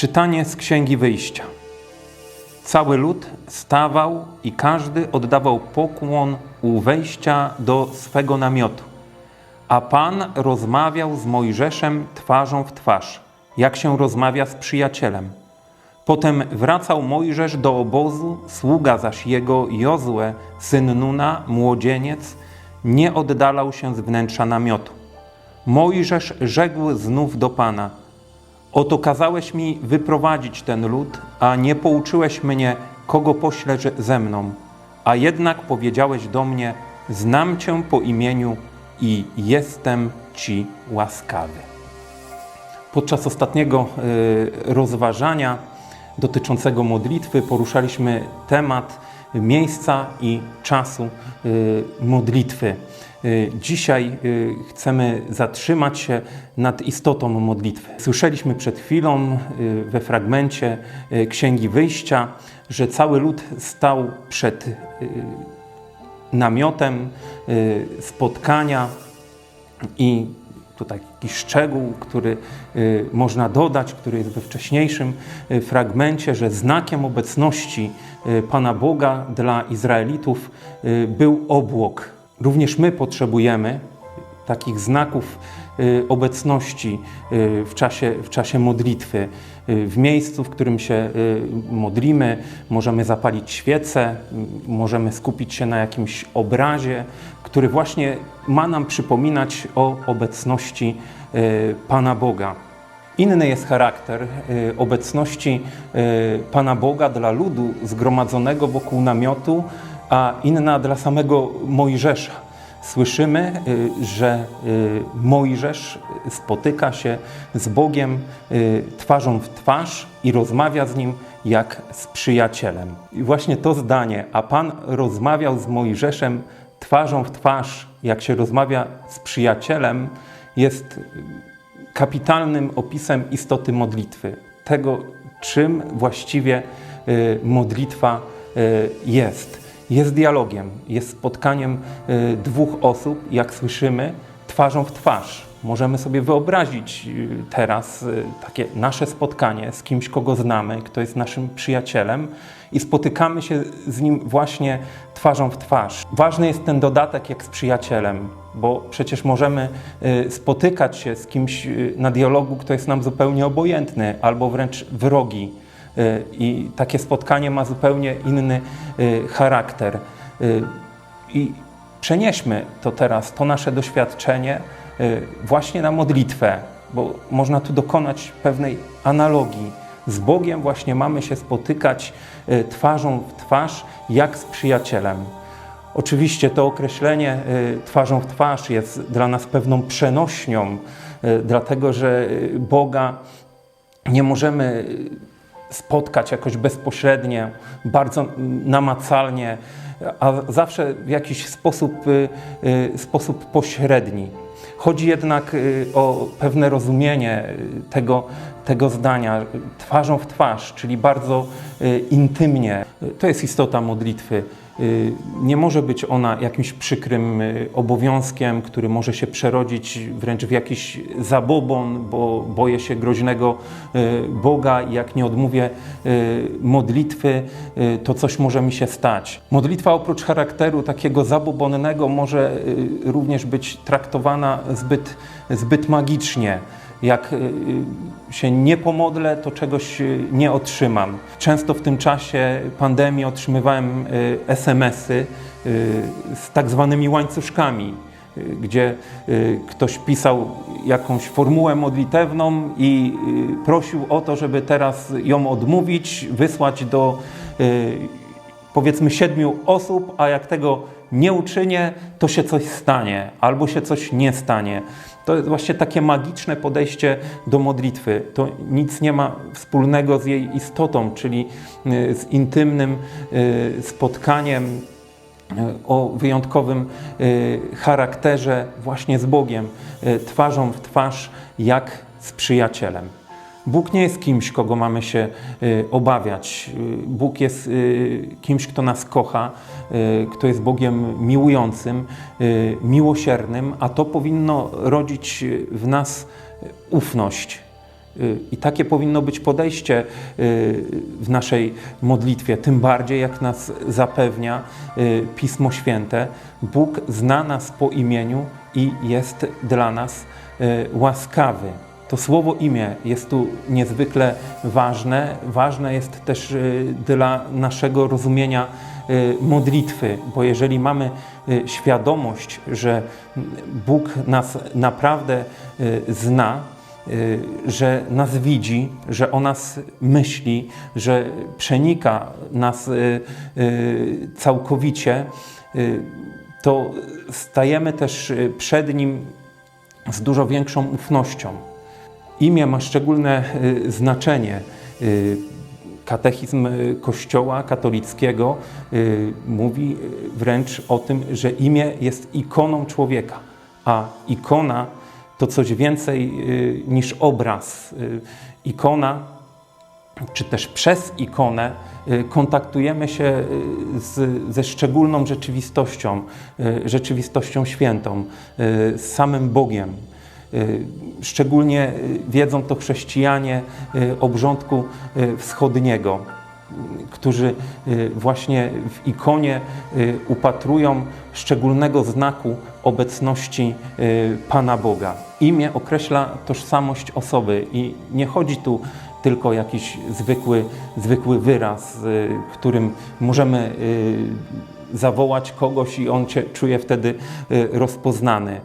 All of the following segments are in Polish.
Czytanie z Księgi Wyjścia. Cały lud stawał i każdy oddawał pokłon u wejścia do swego namiotu. A Pan rozmawiał z Mojżeszem twarzą w twarz, jak się rozmawia z przyjacielem. Potem wracał Mojżesz do obozu, sługa zaś jego Jozue, syn Nuna, młodzieniec, nie oddalał się z wnętrza namiotu. Mojżesz rzekł znów do Pana: Oto kazałeś mi wyprowadzić ten lud, a nie pouczyłeś mnie, kogo poślesz ze mną. A jednak powiedziałeś do mnie: Znam cię po imieniu i jestem ci łaskawy. Podczas ostatniego y, rozważania dotyczącego modlitwy poruszaliśmy temat miejsca i czasu y, modlitwy. Y, Dzisiaj y, chcemy zatrzymać się nad istotą modlitwy. Słyszeliśmy przed chwilą we fragmencie Księgi Wyjścia, że cały lud stał przed namiotem spotkania i tutaj jakiś szczegół, który y, można dodać, który jest we wcześniejszym y, fragmencie, że znakiem obecności y, Pana Boga dla Izraelitów był obłok. Również my potrzebujemy takich znaków obecności w czasie, w czasie modlitwy. Y, W miejscu, w którym się y, modlimy, możemy zapalić świecę, możemy skupić się na jakimś obrazie, który właśnie ma nam przypominać o obecności y, Pana Boga. Inny jest charakter obecności Pana Boga dla ludu zgromadzonego wokół namiotu, a inna dla samego Mojżesza. Słyszymy, y, że y, Mojżesz spotyka się z Bogiem y, twarzą w twarz i rozmawia z nim jak z przyjacielem. I właśnie to zdanie, a Pan rozmawiał z Mojżeszem twarzą w twarz, jak się rozmawia z przyjacielem, jest kapitalnym opisem istoty modlitwy, tego, czym właściwie modlitwa jest. Jest dialogiem, jest spotkaniem y, dwóch osób, jak słyszymy, twarzą w twarz. Możemy sobie wyobrazić y, teraz y, takie nasze spotkanie z kimś, kogo znamy, kto jest naszym przyjacielem i spotykamy się z nim właśnie twarzą w twarz. Ważny jest ten dodatek jak z przyjacielem, bo przecież możemy spotykać się z kimś na dialogu, kto jest nam zupełnie obojętny albo wręcz wrogi. I takie spotkanie ma zupełnie inny y, charakter. Y, I przenieśmy to teraz, to nasze doświadczenie y, właśnie na modlitwę, bo można tu dokonać pewnej analogii. Z Bogiem właśnie mamy się spotykać twarzą w twarz, jak z przyjacielem. Oczywiście to określenie twarzą w twarz jest dla nas pewną przenośnią, dlatego że Boga nie możemy spotkać jakoś bezpośrednio, bardzo namacalnie, a zawsze w jakiś sposób, y, y, sposób pośredni. Chodzi jednak y, o pewne rozumienie tego, tego zdania twarzą w twarz, czyli bardzo intymnie. To jest istota modlitwy. Y, Nie może być ona jakimś przykrym y, obowiązkiem, który może się przerodzić wręcz w jakiś zabobon, bo boję się groźnego y, Boga i jak nie odmówię modlitwy, to coś może mi się stać. Modlitwa oprócz charakteru takiego zabobonnego może również być traktowana zbyt, zbyt magicznie. Jak się nie pomodlę, to czegoś nie otrzymam. Często w tym czasie pandemii otrzymywałem y, SMS-y y, z tak zwanymi łańcuszkami, y, gdzie y, ktoś pisał jakąś formułę modlitewną i prosił o to, żeby teraz ją odmówić, wysłać do powiedzmy siedmiu osób, a jak tego nie uczynię, to się coś stanie albo się coś nie stanie. To jest właśnie takie magiczne podejście do modlitwy. To nic nie ma wspólnego z jej istotą, czyli y, z intymnym y, spotkaniem y, o wyjątkowym charakterze właśnie z Bogiem, twarzą w twarz, jak z przyjacielem. Bóg nie jest kimś, kogo mamy się y, obawiać. Y, Bóg jest y, kimś, kto nas kocha, kto jest Bogiem miłującym, miłosiernym, a to powinno rodzić w nas ufność. I takie powinno być podejście w naszej modlitwie, tym bardziej jak nas zapewnia Pismo Święte. Bóg zna nas po imieniu i jest dla nas łaskawy. To słowo imię jest tu niezwykle ważne. Ważne jest też dla naszego rozumienia modlitwy, bo jeżeli mamy świadomość, że Bóg nas naprawdę zna, Y, że nas widzi, że o nas myśli, że przenika nas y, y, całkowicie, to stajemy też przed Nim z dużo większą ufnością. Imię ma szczególne znaczenie. Katechizm Kościoła katolickiego mówi wręcz o tym, że imię jest ikoną człowieka, a ikona to coś więcej y, niż obraz. Y, ikona, czy też przez ikonę y, kontaktujemy się z, ze szczególną rzeczywistością, rzeczywistością świętą, z samym Bogiem. Szczególnie wiedzą to chrześcijanie obrządku wschodniego którzy y, właśnie w ikonie y, upatrują szczególnego znaku obecności y, Pana Boga. Imię określa tożsamość osoby i nie chodzi tu tylko jakiś zwykły, zwykły wyraz, którym możemy zawołać kogoś i on cię czuje wtedy rozpoznany.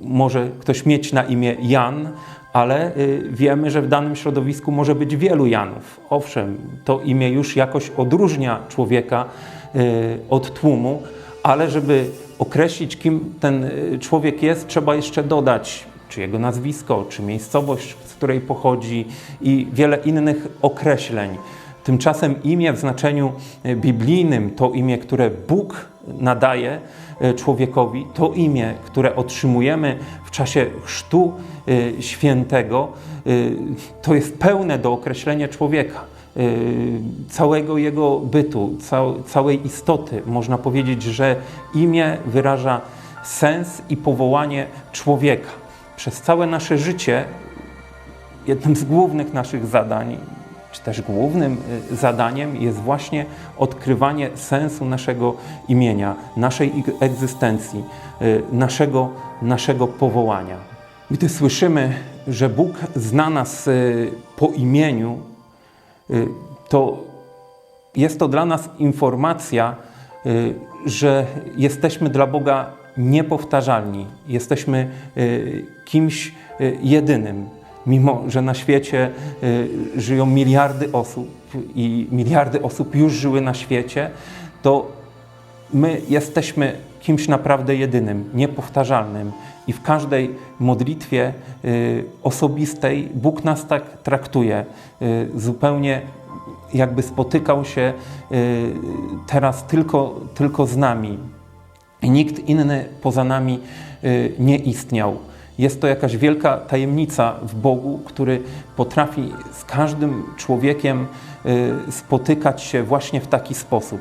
Może ktoś mieć na imię Jan, ale y, wiemy, że w danym środowisku może być wielu Janów. Owszem, to imię już jakoś odróżnia człowieka y, od tłumu, ale żeby określić, kim ten y, człowiek jest, trzeba jeszcze dodać czy jego nazwisko, czy miejscowość, z której pochodzi i wiele innych określeń. Tymczasem imię w znaczeniu biblijnym, to imię, które Bóg nadaje człowiekowi, to imię, które otrzymujemy w czasie chrztu Y, świętego, y, to jest pełne do określenia człowieka, całego jego bytu, całej istoty. Można powiedzieć, że imię wyraża sens i powołanie człowieka. Przez całe nasze życie jednym z głównych naszych zadań, czy też głównym zadaniem jest właśnie odkrywanie sensu naszego imienia, naszej egzystencji, naszego, naszego powołania. Gdy słyszymy, że Bóg zna nas y, po imieniu, y, to jest to dla nas informacja, y, że jesteśmy dla Boga niepowtarzalni, jesteśmy kimś jedynym. Mimo, że na świecie żyją miliardy osób i miliardy osób już żyły na świecie, to my jesteśmy kimś naprawdę jedynym, niepowtarzalnym. I w każdej modlitwie y, osobistej Bóg nas tak traktuje, y, zupełnie jakby spotykał się y, teraz tylko, tylko z nami. Nikt inny poza nami nie istniał. Jest to jakaś wielka tajemnica w Bogu, który potrafi z każdym człowiekiem spotykać się właśnie w taki sposób.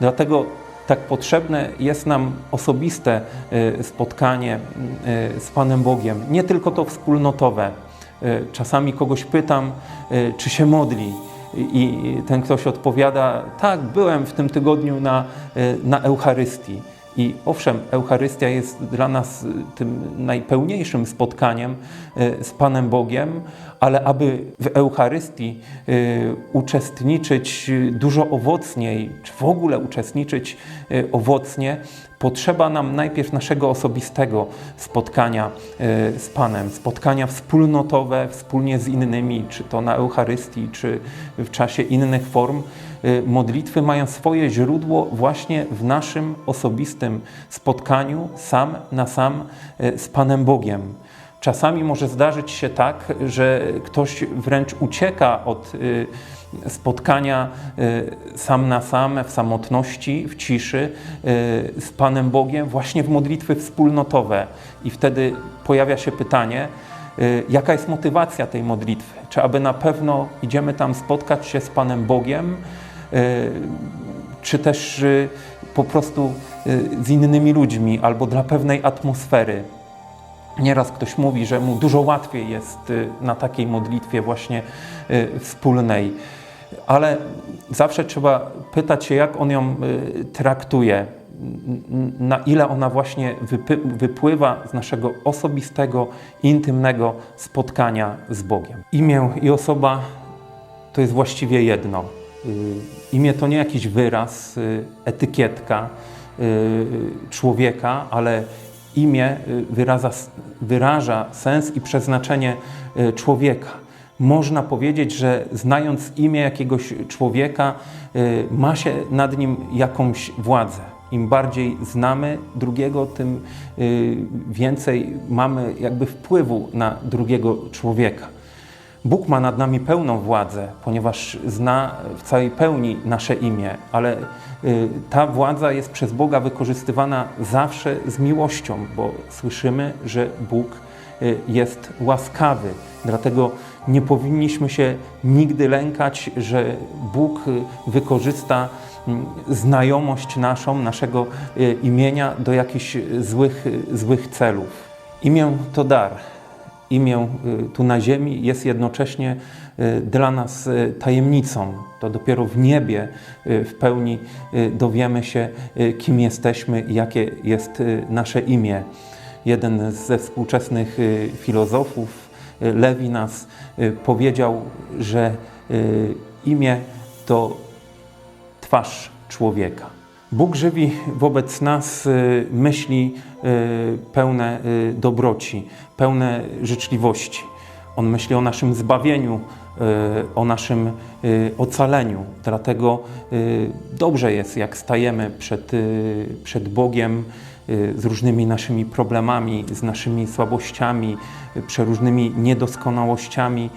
Dlatego tak potrzebne jest nam osobiste y, spotkanie y, z Panem Bogiem, nie tylko to wspólnotowe. Y, czasami kogoś pytam, czy się modli, i ten ktoś odpowiada: Tak, byłem w tym tygodniu na, na Eucharystii. I owszem, Eucharystia jest dla nas y, tym najpełniejszym spotkaniem y, z Panem Bogiem, ale aby w Eucharystii y, uczestniczyć dużo owocniej, czy w ogóle uczestniczyć owocnie, potrzeba nam najpierw naszego osobistego spotkania z Panem, spotkania wspólnotowe wspólnie z innymi, czy to na Eucharystii, czy w czasie innych form Y, modlitwy mają swoje źródło właśnie w naszym osobistym spotkaniu sam na sam y, z Panem Bogiem. Czasami może zdarzyć się tak, że ktoś wręcz ucieka od y, spotkania sam na sam, w samotności, w ciszy z Panem Bogiem, właśnie w modlitwy wspólnotowe. I wtedy pojawia się pytanie, jaka jest motywacja tej modlitwy? Czy aby na pewno idziemy tam spotkać się z Panem Bogiem, czy też po prostu z innymi ludźmi albo dla pewnej atmosfery. Nieraz ktoś mówi, że mu dużo łatwiej jest y, na takiej modlitwie właśnie y, wspólnej, ale zawsze trzeba pytać się, jak on ją y, traktuje, na ile ona właśnie wypływa z naszego osobistego, intymnego spotkania z Bogiem. Imię i osoba to jest właściwie jedno. Imię to nie jakiś wyraz, etykietka człowieka, ale imię y, wyraza, wyraża sens i przeznaczenie y, człowieka. Można powiedzieć, że znając imię jakiegoś człowieka, y, ma się nad nim jakąś władzę. Im bardziej znamy drugiego, tym więcej mamy jakby wpływu na drugiego człowieka. Bóg ma nad nami pełną władzę, ponieważ zna w całej pełni nasze imię, ale y, ta władza jest przez Boga wykorzystywana zawsze z miłością, bo słyszymy, że Bóg y, jest łaskawy. Dlatego nie powinniśmy się nigdy lękać, że Bóg y, wykorzysta mm, znajomość naszą, naszego imienia do jakichś złych, złych celów. Imię to dar imię y, tu na ziemi jest jednocześnie y, dla nas y, tajemnicą. To dopiero w niebie w pełni dowiemy się, kim jesteśmy i jakie jest nasze imię. Jeden ze współczesnych filozofów, Lewinas, powiedział, że imię to twarz człowieka. Bóg żywi wobec nas y, myśli y, pełne y, dobroci, pełne życzliwości. On myśli o naszym zbawieniu, o naszym ocaleniu. Dlatego dobrze jest, jak stajemy przed, przed Bogiem z różnymi naszymi problemami, z naszymi słabościami, przeróżnymi niedoskonałościami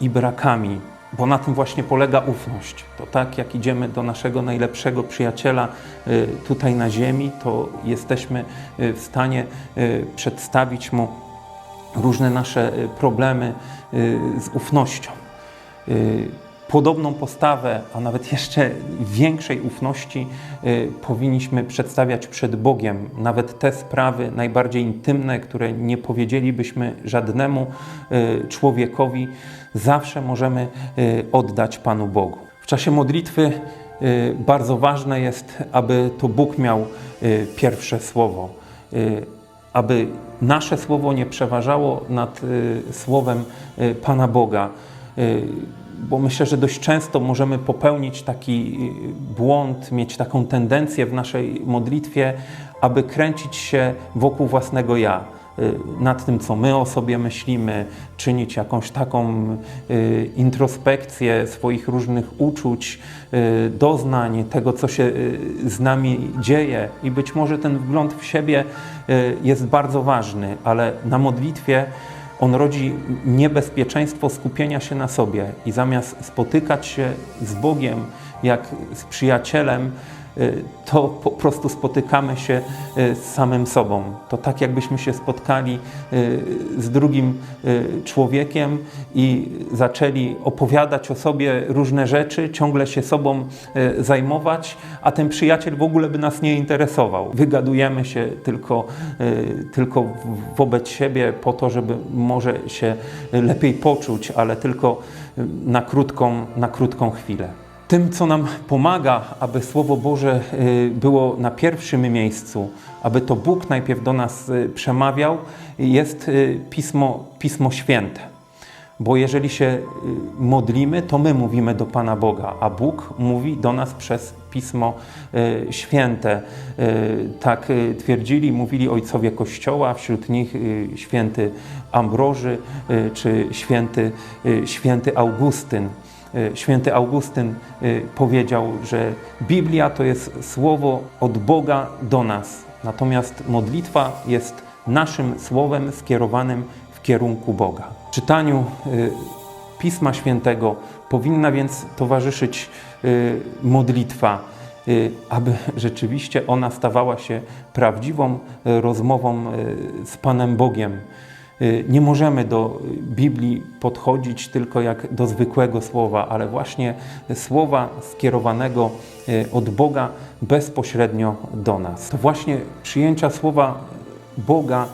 i brakami bo na tym właśnie polega ufność. To tak jak idziemy do naszego najlepszego przyjaciela y, tutaj na ziemi, to jesteśmy y, w stanie y, przedstawić mu różne nasze problemy z ufnością. Podobną postawę, a nawet jeszcze większej ufności powinniśmy przedstawiać przed Bogiem. Nawet te sprawy najbardziej intymne, które nie powiedzielibyśmy żadnemu człowiekowi, zawsze możemy y, oddać Panu Bogu. W czasie modlitwy y, bardzo ważne jest, aby to Bóg miał y, pierwsze słowo, aby nasze słowo nie przeważało nad słowem Pana Boga. Bo myślę, że dość często możemy popełnić taki błąd, mieć taką tendencję w naszej modlitwie, aby kręcić się wokół własnego ja, nad tym, co my o sobie myślimy, czynić jakąś taką y, introspekcję swoich różnych uczuć, y, doznań, tego, co się y, z nami dzieje. I być może ten wgląd w siebie y, jest bardzo ważny, ale na modlitwie on rodzi niebezpieczeństwo skupienia się na sobie i zamiast spotykać się z Bogiem jak z przyjacielem, y, to po prostu spotykamy się y, z samym sobą. To tak jakbyśmy się spotkali y, z drugim y, człowiekiem i zaczęli opowiadać o sobie różne rzeczy, ciągle się sobą y, zajmować, a ten przyjaciel w ogóle by nas nie interesował. Wygadujemy się tylko, y, tylko wobec siebie po to, żeby może się lepiej poczuć, ale tylko y, na krótką, na krótką chwilę. Tym, co nam pomaga, aby Słowo Boże y, było na pierwszym miejscu, aby to Bóg najpierw do nas y, przemawiał, jest y, Pismo, Pismo Święte. Bo jeżeli się modlimy, to my mówimy do Pana Boga, a Bóg mówi do nas przez Pismo Święte. Tak twierdzili, mówili ojcowie Kościoła, wśród nich święty Ambroży czy święty, święty Augustyn. Y, Święty Augustyn y, powiedział, że Biblia to jest słowo od Boga do nas, natomiast modlitwa jest naszym słowem skierowanym w kierunku Boga. Czytaniu y, Pisma Świętego powinna więc towarzyszyć modlitwa, aby rzeczywiście ona stawała się prawdziwą rozmową z Panem Bogiem. Y, Nie możemy do Biblii podchodzić tylko jak do zwykłego słowa, ale właśnie słowa skierowanego y, od Boga bezpośrednio do nas. To właśnie przyjęcia słowa Boga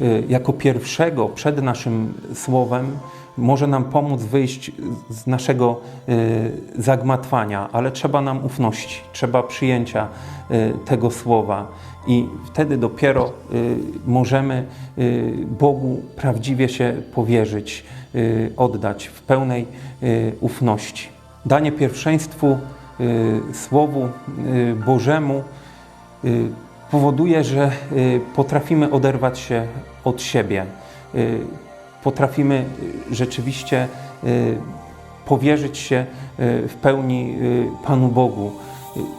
y, jako pierwszego przed naszym słowem może nam pomóc wyjść z naszego y, zagmatwania, ale trzeba nam ufności, trzeba przyjęcia y, tego słowa. I wtedy dopiero y, możemy y, Bogu prawdziwie się powierzyć, y, oddać w pełnej ufności. Danie pierwszeństwu Słowu Bożemu powoduje, że potrafimy oderwać się od siebie. Potrafimy rzeczywiście powierzyć się w pełni Panu Bogu.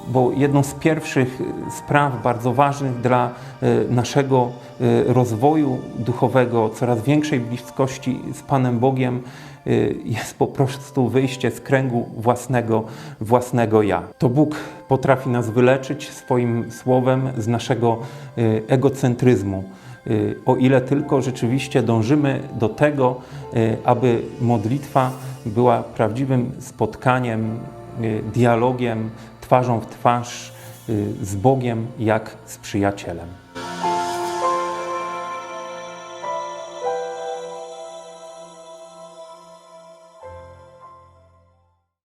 Bo jedną z pierwszych y, spraw bardzo ważnych dla y, naszego y, rozwoju duchowego, coraz większej bliskości z Panem Bogiem jest po prostu wyjście z kręgu własnego, własnego ja. To Bóg potrafi nas wyleczyć swoim słowem z naszego egocentryzmu. O ile tylko rzeczywiście dążymy do tego, aby modlitwa była prawdziwym spotkaniem, dialogiem, twarzą w twarz y, z Bogiem jak z przyjacielem.